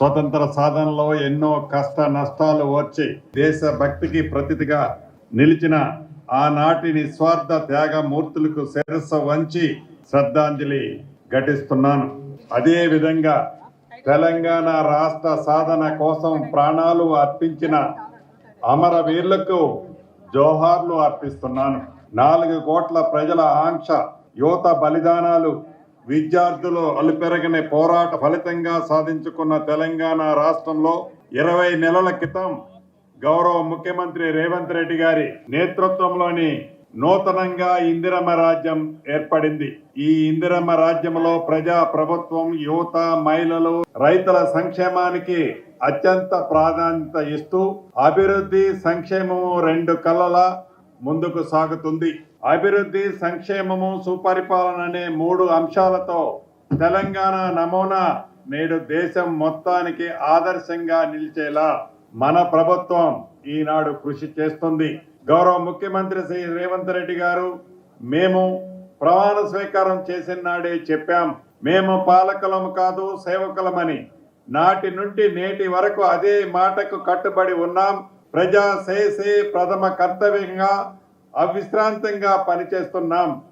స్వతంత్ర సాధనలో ఎన్నో కష్ట నష్టాలు వచ్చి దేశ భక్తికి ప్రతిదిగా నిలిచిన ఆనాటి నిస్వార్థ త్యాగమూర్తులకు శిరస్సు వంచి శ్రద్ధాంజలి ఘటిస్తున్నాను. అదే విధంగా తెలంగాణ రాష్ట్ర సాధన కోసం ప్రాణాలు అర్పించిన అమరవీరులకు జోహార్లు అర్పిస్తున్నాను. నాలుగు కోట్ల ప్రజల ఆంక్ష యువత బలిదానాలు విద్యార్థులు అలుపెరగని పోరాట ఫలితంగా సాధించుకున్న తెలంగాణ రాష్ట్రంలో ఇరవై నెలల క్రితం గౌరవ ముఖ్యమంత్రి రేవంత్ రెడ్డి గారి నేతృత్వంలోని నూతనంగా ఇందిరమ్మ రాజ్యం ఏర్పడింది. ఈ ఇందిరమ్మ రాజ్యంలో ప్రజా ప్రభుత్వం యువత మహిళలు రైతుల సంక్షేమానికి అత్యంత ప్రాధాన్యత ఇస్తూ అభివృద్ధి సంక్షేమము రెండు కళ్ళలా ముందుకు సాగుతుంది. అభివృద్ధి సంక్షేమము సుపరిపాలన అనే మూడు అంశాలతో తెలంగాణ నమూనా నేడు దేశం మొత్తానికి ఆదర్శంగా నిలిచేలా మన ప్రభుత్వం ఈనాడు కృషి చేస్తుంది. గౌరవ ముఖ్యమంత్రి శ్రీ రేవంత్ రెడ్డి గారు మేము ప్రమాణ స్వీకారం చేసిన నాడే చెప్పాం. మేము పాలకులం కాదు సేవకులమని. నాటి నుండి నేటి వరకు అదే మాటకు కట్టుబడి ఉన్నాం. ప్రజా సేసే ప్రథమ కర్తవ్యంగా అవిశ్రాంతంగా పనిచేస్తున్నాం.